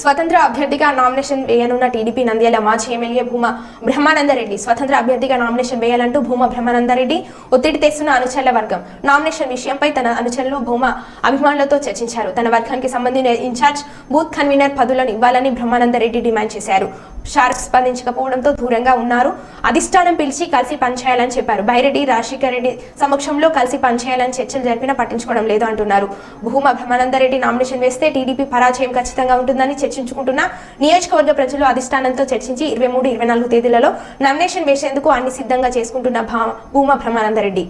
స్వతంత్ర అభ్యర్థిగా nomination వేయనున్న TDP Nandyal మాజీ ఎమ్మెల్యే భూమా బ్రహ్మానందరెడ్డి స్వతంత్ర అభ్యర్థిగా నామినేషన్ వేయాలంటూ భూమా బ్రహ్మానందరెడ్డి ఒత్తిడి తెస్తున్న అనుచరుల వర్గం. నామినేషన్ విషయంపై తన అనుచరులు భూమా అభిమానులతో చర్చించారు. తన వర్గానికి సంబంధించిన ఇన్ఛార్జ్ బూత్ కన్వీనర్ పదవులను ఇవ్వాలని బ్రహ్మానందరెడ్డి డిమాండ్ చేశారు. షార్క్ స్పందించకపోవడంతో దూరంగా ఉన్నారు. అధిష్టానం పిలిచి కలిసి పనిచేయాలని చెప్పారు. బైరెడ్డి రాజశేఖర్ రెడ్డి సమక్షంలో కలిసి పనిచేయాలని చర్చలు జరిపినా పట్టించుకోవడం లేదు అంటున్నారు. భూమా బ్రహ్మానందరెడ్డి నామినేషన్ వేస్తే టీడీపీ పరాజయం ఖచ్చితంగా ఉంటుందని చర్చించుకుంటున్న నియోజకవర్గ ప్రజలు అధిష్టానంతో చర్చించి ఇరవై మూడు ఇరవై నాలుగు తేదీలలో నామినేషన్ వేసేందుకు అన్ని సిద్ధంగా చేసుకుంటున్న భా- భూమా బ్రహ్మానందరెడ్డి.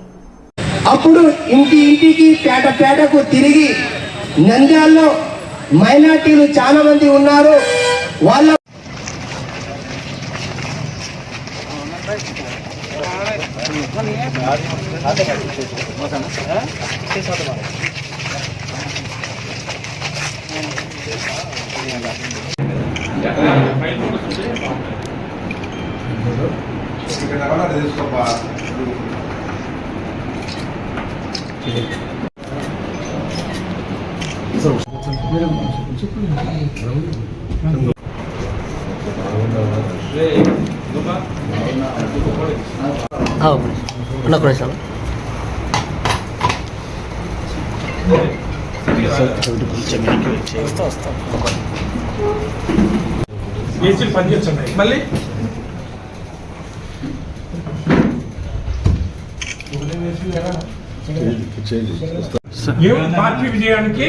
అప్పుడు ఇంటి ఇంటికి పేట పేటకు తిరిగి నంద్యాల్లో మైనార్టీలు చాలా మంది ఉన్నారు. వాళ్ళ ఇక్కడ కావాలంటే ఏసీలు పనిచేస్తున్నాయి మళ్ళీ పార్టీ విజయానికి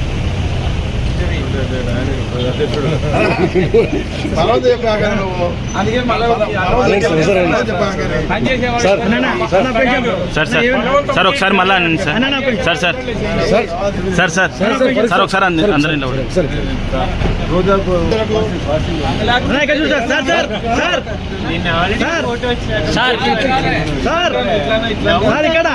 సార్ సార్ సార్ ఒకసారి మళ్ళా అండి sir sir sir sir sir sir ఒకసారి అంద- అందరూ ఇలా ఉండండి. సార్ సార్ ఇక్కడ